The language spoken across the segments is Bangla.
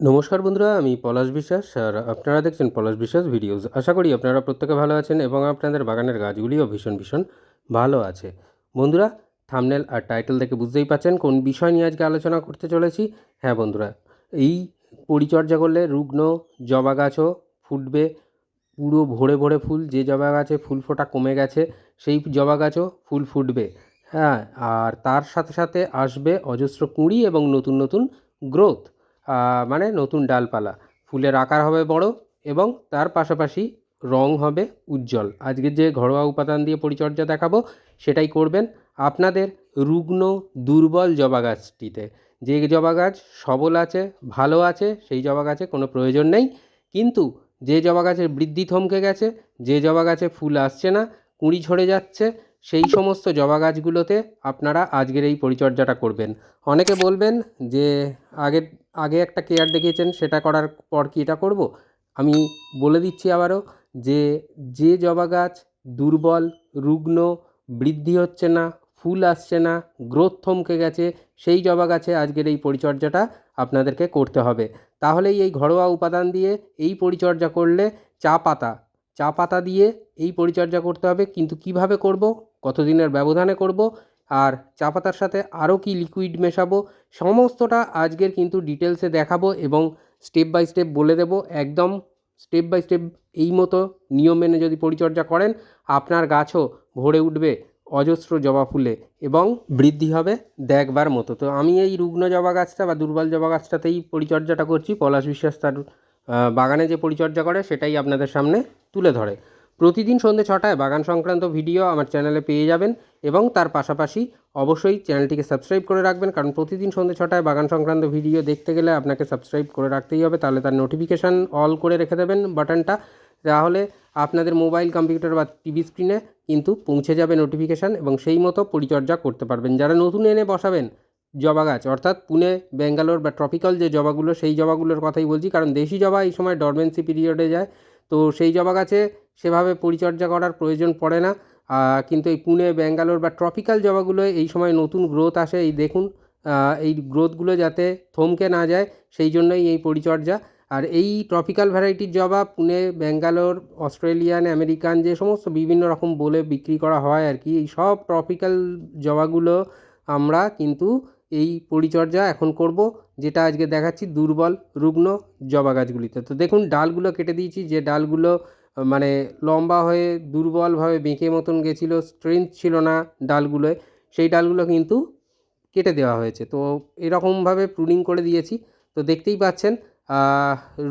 নমস্কার বন্ধুরা, আমি পলাশ বিশ্বাস আর আপনারা দেখছেন পলাশ বিশ্বাস ভিডিওস। আশা করি আপনারা প্রত্যেকে ভালো আছেন এবং আপনাদের বাগানের গাছগুলিও ভীষণ ভীষণ ভালো আছে। বন্ধুরা, থামনেল আর টাইটেল দেখে বুঝতেই পাচ্ছেন কোন বিষয় নিয়ে আজকে আলোচনা করতে চলেছি। হ্যাঁ বন্ধুরা, এই পরিচর্যা করলে রুগ্ন, জবা গাছও ফুটবে। পুরো ভরে ভরে ফুল, যে জবা গাছে ফুল ফোটা কমে গেছে, সেই জবা গাছও ফুল ফুটবে। হ্যাঁ আর তার সাথে সাথে আসবে অজস্র কুঁড়ি এবং নতুন নতুন গ্রোথ। মানে নতুন ডালপালা। ফুলের আকার হবে বড় এবং তার পাশাপাশি রং হবে উজ্জ্বল। আজকে যে ঘরোয়া উপাদান দিয়ে পরিচর্যা দেখাবো, সেটাই করবেন আপনাদের রুগ্ন দুর্বল জবা গাছটিতে। যে জবা গাছ সবল আছে, ভালো আছে, সেই জবা গাছে কোনো প্রয়োজন নেই। কিন্তু যে জবা গাছের বৃদ্ধি থমকে গেছে, যে জবা গাছে ফুল আসছে না, কুঁড়ি ঝরে যাচ্ছে, সেই সমস্ত জবা গাছগুলোতে আপনারা আজকের এই পরিচর্যাটা করবেন। অনেকে বলবেন যে আগের আগে একটা কেয়ার দেখিয়েছেন, সেটা করার পর কি এটা করব? আমি বলে দিচ্ছি আবারও যে যে জবা গাছ দুর্বল, রুগ্ন, বৃদ্ধি হচ্ছে না, ফুল আসছে না গ্রোথ থমকে গেছে, সেই জবা গাছে আজকের এই পরিচর্যাটা আপনাদেরকে করতে হবে। তাহলেই এই ঘরোয়া উপাদান দিয়ে এই পরিচর্যা করলে চা পাতা চা পাতা দিয়ে এই পরিচর্যা করতে হবে, কিন্তু কীভাবে করব? কতদিনের ব্যবধানে করব? আর চা পাতার সাথে আরও কি লিকুইড মেশাবো, সমস্তটা আজকের কিন্তু ডিটেলসে দেখাবো এবং স্টেপ বাই স্টেপ বলে দেবো। একদম স্টেপ বাই স্টেপ এই মতো নিয়ম মেনে যদি পরিচর্যা করেন, আপনার গাছও ভরে উঠবে অজস্র জবা ফুলে এবং বৃদ্ধি হবে দেখবার মতো। তো আমি এই রুগ্ন জবা গাছটা বা দুর্বল জবা গাছটাতেই পরিচর্যাটা করছি। পলাশ বিশ্বাস তার বাগানে যে পরিচর্যা করে সেটাই আপনাদের সামনে তুলে ধরে। প্রতিদিন সন্ধ্যে ছটায় বাগান সংক্রান্ত ভিডিও আমার চ্যানেলে পেয়ে যাবেন এবং তার পাশাপাশি অবশ্যই চ্যানেলটিকে সাবস্ক্রাইব করে রাখবেন, কারণ প্রতিদিন সন্ধ্যে ছটায় বাগান সংক্রান্ত ভিডিও দেখতে গেলে আপনাকে সাবস্ক্রাইব করে রাখতেই হবে, তাহলে তার নোটিফিকেশান অল করে রেখে দেবেন বাটনটা তাহলে আপনাদের মোবাইল কম্পিউটার বা টিভি স্ক্রিনে কিন্তু পৌঁছে যাবে নোটিফিকেশান এবং সেই মতো পরিচর্যা করতে পারবেন। যারা নতুন এনে বসাবেন জবা গাছ, অর্থাৎ পুনে, ব্যাঙ্গালোর বা ট্রপিক্যাল যে জবাগুলো, সেই জবাগুলোর কথাই বলছি, কারণ দেশি জবা এই সময় ডরমেন্সি পিরিয়ডে যায়। তো সেই জবা গাছে সেভাবে পরিচর্যা করার প্রয়োজন পড়ে না। কিন্তু এই পুনে, ব্যাঙ্গালোর বা ট্রপিক্যাল জবাগুলো এই সময় নতুন গ্রোথ আসে। এই দেখুন এই গ্রোথগুলো যাতে থমকে না যায়, সেই জন্যই এই পরিচর্যা। আর এই ট্রপিক্যাল ভ্যারাইটির জবা পুনে, ব্যাঙ্গালোর অস্ট্রেলিয়ান আমেরিকান যে সমস্ত বিভিন্ন রকম বলে বিক্রি করা হয় আর কি, এই সব ট্রপিক্যাল জবাগুলো আমরা কিন্তু এই পরিচর্যা এখন করব, যেটা আজকে দেখাচ্ছি দুর্বল, রুগ্ন জবা গাছগুলিতে। তো দেখুন, ডালগুলো কেটে দিয়েছি, যে ডালগুলো মানে লম্বা হয়ে, দুর্বলভাবে বেঁকে মতন গেছিল স্ট্রেংথ ছিল না ডালগুলোয়, সেই ডালগুলো কিন্তু কেটে দেওয়া হয়েছে। তো এরকমভাবে প্রুনিং করে দিয়েছি। তো দেখতেই পাচ্ছেন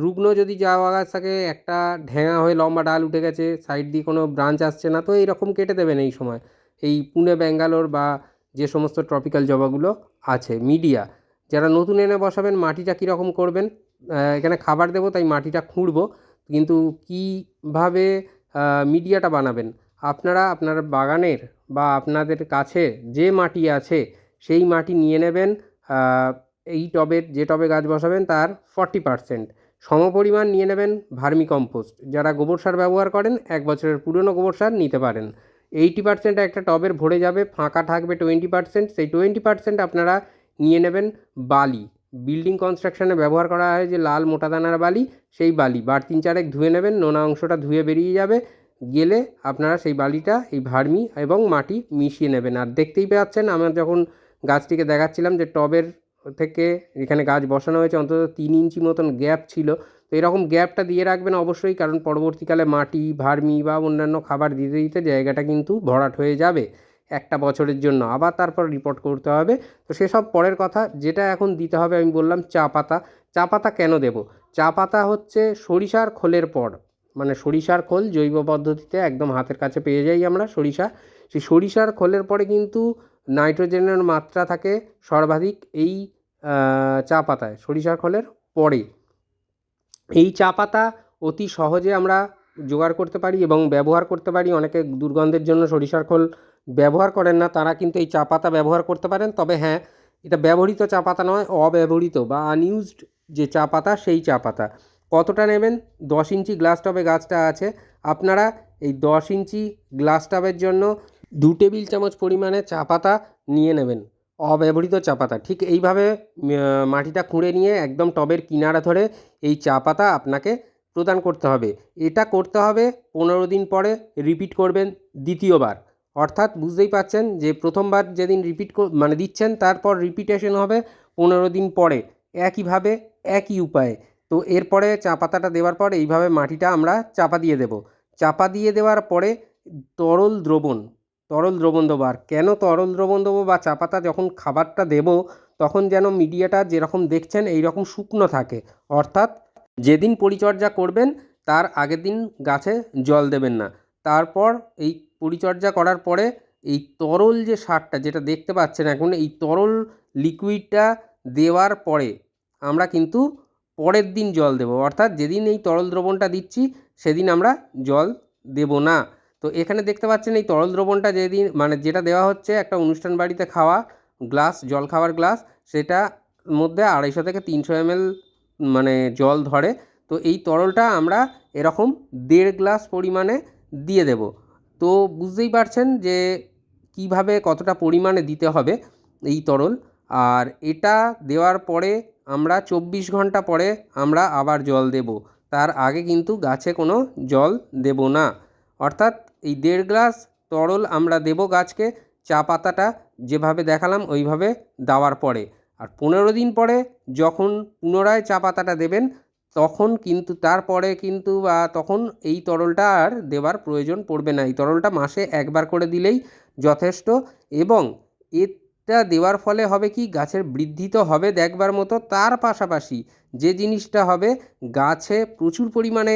রুগ্ন যদি যাওয়া গাছ থাকে, একটা ঢেঙা হয়ে লম্বা ডাল উঠে গেছে সাইড দিয়ে কোনো ব্রাঞ্চ আসছে না, তো এইরকম কেটে দেবেন এই সময়। এই পুনে, ব্যাঙ্গালোর বা যে সমস্ত ট্রপিক্যাল জবাগুলো আছে, মিডিয়া। যারা নতুন এনে বসাবেন, মাটিটা কীরকম করবেন? এখানে খাবার দেবো, তাই মাটিটা খুঁড়বো। কিন্তু কীভাবে মিডিয়াটা বানাবেন? আপনারা, আপনার বাগানের বা আপনাদের কাছে যে মাটি আছে, সেই মাটি নিয়ে নেবেন। এই টবের যে টবে গাছ বসাবেন, তার ফর্টি পারসেন্ট। সমপরিমাণ নিয়ে নেবেন ভার্মি কম্পোস্ট যারা গোবর সার ব্যবহার করেন, এক বছরের পুরনো গোবর সার নিতে পারেন। এইটি পার্সেন্ট একটা টবের ভরে যাবে, ফাঁকা থাকবে টোয়েন্টি পার্সেন্ট, সেই টোয়েন্টি পার্সেন্ট আপনারা নিয়ে নেবেন বালি। বিল্ডিং কনস্ট্রাকশানে ব্যবহার করা হয় যে লাল মোটা দানার বালি, সেই বালি। বার তিন চারেক ধুয়ে নেবেন, নোনা অংশটা ধুয়ে বেরিয়ে যাবে, গেলে আপনারা সেই বালিটা, এই ভার্মি এবং মাটি মিশিয়ে নেবেন। আর দেখতেই পাচ্ছেন, আমরা যখন গাছটিকে দেখাচ্ছিলাম যে টবের থেকে এখানে গাছ বসানো হয়েছে, অন্তত তিন ইঞ্চি মতন গ্যাপ ছিল তো এরকম গ্যাপটা দিয়ে রাখবেন অবশ্যই, কারণ পরবর্তীকালে মাটি, ভার্মি বা অন্যান্য খাবার দিতে দিতে জায়গাটা কিন্তু ভরাট হয়ে যাবে একটা বছরের জন্য। আবার তারপর রিপোর্ট করতে হবে। তো সেসব পরের কথা, যেটা এখন দিতে হবে, আমি বললাম চা পাতা। চা পাতা কেন দেব? চা পাতা হচ্ছে সরিষার খোলের পর। মানে সরিষার খোল জৈব পদ্ধতিতে একদম হাতের কাছে পেয়ে যাই আমরা সরিষা। সেই সরিষার খোলের পরে কিন্তু নাইট্রোজেনের মাত্রা থাকে সর্বাধিক এই চা পাতায়, সরিষার খোলের পরে। এই চা পাতা অতি সহজে আমরা জোগাড় করতে পারি এবং ব্যবহার করতে পারি। অনেকে দুর্গন্ধের জন্য সরিষার খোল ব্যবহার করেন না, তারা কিন্তু এই চা পাতা ব্যবহার করতে পারেন। তবে হ্যাঁ এটা ব্যবহৃত চা পাতা নয়, অব্যবহৃত বা আনইউজড যে চা পাতা, সেই চা পাতা। কতটা নেবেন? দশ ইঞ্চি গ্লাস টবে গাছটা আছে। আপনারা এই দশ ইঞ্চি গ্লাস টবের জন্য দু টেবিল চামচ পরিমাণে চা পাতা নিয়ে নেবেন। অব্যবহৃত চা পাতা। ঠিক এইভাবে মাটিটা খুঁড়ে নিয়ে একদম টবের কিনারা ধরে এই চা পাতা আপনাকে প্রদান করতে হবে। এটা করতে হবে পনেরো দিন পরে, রিপিট করবেন দ্বিতীয়বার। অর্থাৎ বুঝতেই পাচ্ছেন যে প্রথমবার যেদিন রিপিট মানে দিচ্ছেন, তারপর রিপিটেশন হবে পনেরো দিন পরে। একইভাবে, একই উপায়ে। তো এরপরে চা পাতাটা দেওয়ার পর এইভাবে মাটিটা আমরা চাপা দিয়ে দেব। চাপা দিয়ে দেওয়ার পরে তরল দ্রবণ তরল দ্রবণ আর কেন তরল দ্রবণ দেবো বা চা পাতা যখন খাবারটা দেবো, তখন যেন মিডিয়াটা যেরকম দেখছেন এই রকম শুকনো থাকে। অর্থাৎ যেদিন পরিচর্যা করবেন, তার আগের দিন গাছে জল দেবেন না। তারপর এই পরিচর্যা করার পরে এই তরল যে সারটা, যেটা দেখতে পাচ্ছেন এখন, এই তরল লিকুইডটা দেওয়ার পরে আমরা কিন্তু পরের দিন জল দেবো। অর্থাৎ যেদিন এই তরল দ্রবণটা দিচ্ছি, সেদিন আমরা জল দেব না। তো এখানে দেখতে পাচ্ছেন এই তরল দ্রবণটা যেদিন মানে যেটা দেওয়া হচ্ছে একটা অনুষ্ঠান বাড়িতে খাওয়া গ্লাস, জল খাওয়ার গ্লাস, সেটা মধ্যে আড়াইশো থেকে তিনশো এমএল মানে জল ধরে। তো এই তরলটা আমরা এরকম দেড় গ্লাস পরিমাণে দিয়ে দেব। তো বুঝতেই পারছেন যে কীভাবে কতটা পরিমাণে দিতে হবে এই তরল। আর এটা দেওয়ার পরে আমরা চব্বিশ ঘণ্টা পরে আমরা আবার জল দেব। তার আগে কিন্তু গাছে কোনো জল দেব না। অর্থাৎ এই দেড় গ্লাস তরল আমরা দেব গাছকে, চা পাতাটা যেভাবে দেখালাম ওইভাবে দেওয়ার পরে। আর পনেরো দিন পরে যখন পুনরায় চা পাতাটা দেবেন, তখন কিন্তু তারপরে কিন্তু, বা তখন এই তরলটা আর দেওয়ার প্রয়োজন পড়বে না। এই তরলটা মাসে একবার করে দিলেই যথেষ্ট এবং এটা দেওয়ার ফলে হবে কি, গাছের বৃদ্ধি তো হবে দেখবার মতো। তার পাশাপাশি যে জিনিসটা হবে, গাছে প্রচুর পরিমাণে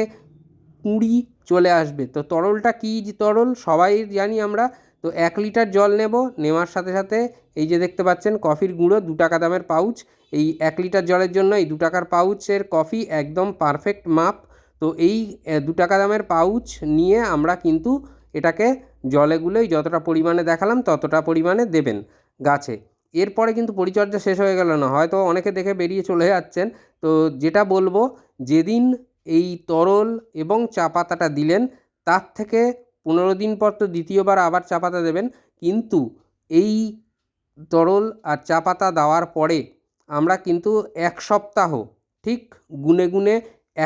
কুঁড়ি চলে আসবে। তো তরলটা কী তরল? সবাই জানি আমরা। তো এক লিটার জল নেব, নেওয়ার সাথে সাথে এই যে দেখতে পাচ্ছেন, কফির গুঁড়ো, দু টাকা দামের পাউচ। এই এক লিটার জলের জন্য এই দু টাকার পাউচের কফি একদম পারফেক্ট মাপ। তো এই দু টাকা দামের পাউচ নিয়ে আমরা কিন্তু এটাকে জলে গুলোই যতটা পরিমাণে দেখালাম, ততটা পরিমাণে দেবেন গাছে। এরপরে কিন্তু পরিচর্যা শেষ হয়ে গেল না। হয়তো অনেকে দেখে বেরিয়ে চলে যাচ্ছেন। তো যেটা বলব, যেদিন এই তরল এবং চা পাতাটা দিলেন। তার থেকে পনেরো দিন পর তো দ্বিতীয়বার আবার চা পাতা দেবেন। কিন্তু এই তরল আর চা পাতা দেওয়ার পরে আমরা কিন্তু এক সপ্তাহ, ঠিক গুনে গুনে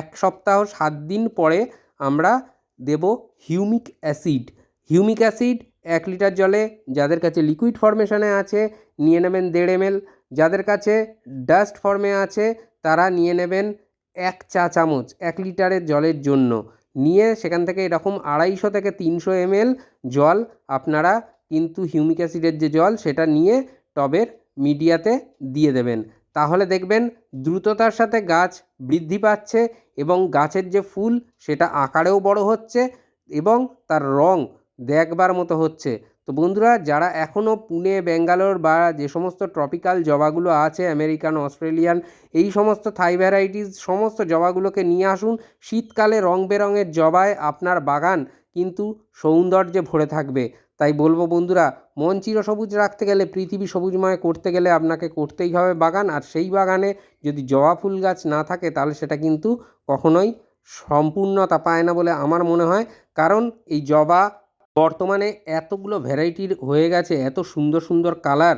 এক সপ্তাহ সাত দিন পরে আমরা দেব হিউমিক অ্যাসিড। হিউমিক অ্যাসিড এক লিটার জলে যাদের কাছে লিকুইড ফর্মেশনে আছে নিয়ে নেবেন দেড় এমএল। যাদের কাছে ডাস্ট ফর্মে আছে তারা নিয়ে নেবেন এক চা চামচ, এক লিটারের জলের জন্য। নিয়ে সেখান থেকে এরকম আড়াইশো থেকে তিনশো এমএল জল, আপনারা কিন্তু হিউমিক অ্যাসিডের যে জল, সেটা নিয়ে টবের মিডিয়াতে দিয়ে দেবেন। তাহলে দেখবেন দ্রুততার সাথে গাছ বৃদ্ধি পাচ্ছে এবং গাছের যে ফুল, সেটা আকারেও বড় হচ্ছে এবং তার রং দেখবার মতো হচ্ছে। তো বন্ধুরা, যারা এখনও পুনে, ব্যাঙ্গালোর বা যে সমস্ত ট্রপিক্যাল জবাগুলো আছে আমেরিকান অস্ট্রেলিয়ান এই সমস্ত থাই ভ্যারাইটিস সমস্ত জবাগুলোকে নিয়ে আসুন। শীতকালে রং বেরঙের জবায় আপনার বাগান কিন্তু সৌন্দর্যে ভরে থাকবে। তাই বলব বন্ধুরা, মন চিরসবুজ রাখতে গেলে, পৃথিবী সবুজময় করতে গেলে আপনাকে করতেই হবে বাগান। আর সেই বাগানে যদি জবা ফুল গাছ না থাকে, তাহলে সেটা কিন্তু কখনোই সম্পূর্ণতা পায় না বলে আমার মনে হয়। কারণ এই জবা বর্তমানে এতগুলো ভ্যারাইটির হয়ে গেছে, এত সুন্দর সুন্দর কালার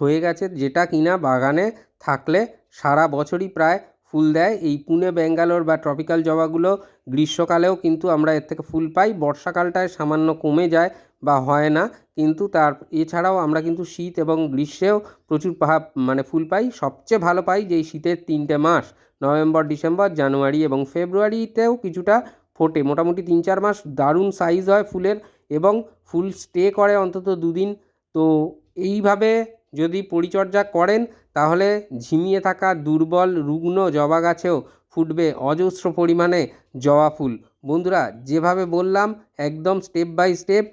হয়ে গেছে যেটা কিনা বাগানে থাকলে সারা বছরই প্রায় ফুল দেয়। এই পুনে, ব্যাঙ্গালোর বা ট্রপিক্যাল জবাগুলো গ্রীষ্মকালেও কিন্তু আমরা এর থেকে ফুল পাই। বর্ষাকালটায় সামান্য কমে যায় বা হয় না, কিন্তু তার এছাড়াও আমরা কিন্তু শীত এবং গ্রীষ্মেও প্রচুর পা- মানে ফুল পাই। সবচেয়ে ভালো পাই যে শীতের তিনটে মাস, নভেম্বর, ডিসেম্বর, জানুয়ারি এবং ফেব্রুয়ারিতেও কিছুটা ফোটে। মোটামুটি তিন চার মাস দারুণ সাইজ হয় ফুলের। এবং ফুল স্টে করে অন্তত দুদিন। তো এইভাবে যদি পরিচর্যা করেন, তাহলে ঝিমিয়ে থাকা দুর্বল রুগ্ন জবা গাছেও ফুটবে অজস্র পরিমাণে জবা ফুল। বন্ধুরা, যেভাবে বললাম, একদম স্টেপ বাই স্টেপ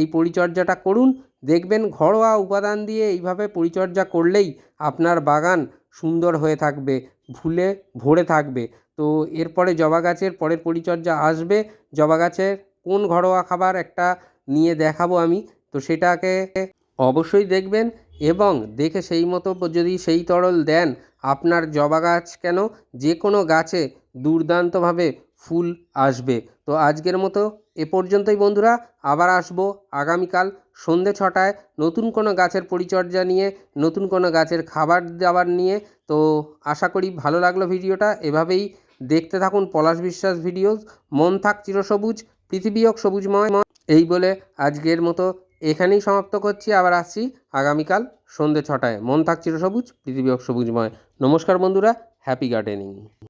এই পরিচর্যাটা করুন। দেখবেন ঘরোয়া উপাদান দিয়ে এইভাবে পরিচর্যা করলেই আপনার বাগান সুন্দর হয়ে থাকবে, ফুলে ভরে থাকবে। তো এরপরে জবা গাছের পরের পরিচর্যা আসবে। জবা গাছের কোন ঘরোয়া খাবার একটা নিয়ে দেখাবো আমি, তো সেটাকে অবশ্যই দেখবেন এবং দেখে সেই মতো যদি সেই তরল দেন আপনার জবা গাছ কেন? যে কোনো গাছে দুর্দান্তভাবে ফুল আসবে। তো আজকের মতো এ পর্যন্তই বন্ধুরা, আবার আসব আগামীকাল সন্ধে ছটায় নতুন কোনো গাছের পরিচর্যা নিয়ে, নতুন কোনো গাছের খাবার দাবার নিয়ে। তো আশা করি ভালো লাগল ভিডিওটা, এভাবেই দেখতে থাকুন পলাশ বিশ্বাস ভিডিওস, মন থাক চিরসবুজ পৃথিবী হোক, সবুজময় এই বলে আজকের মতো এখানেই সমাপ্ত করছি। আবার আসছি আগামীকাল সন্ধ্যে ছটায়। মন থাক চিরসবুজ পৃথিবী হোক, সবুজময়। নমস্কার বন্ধুরা, হ্যাপি গার্ডেনিং।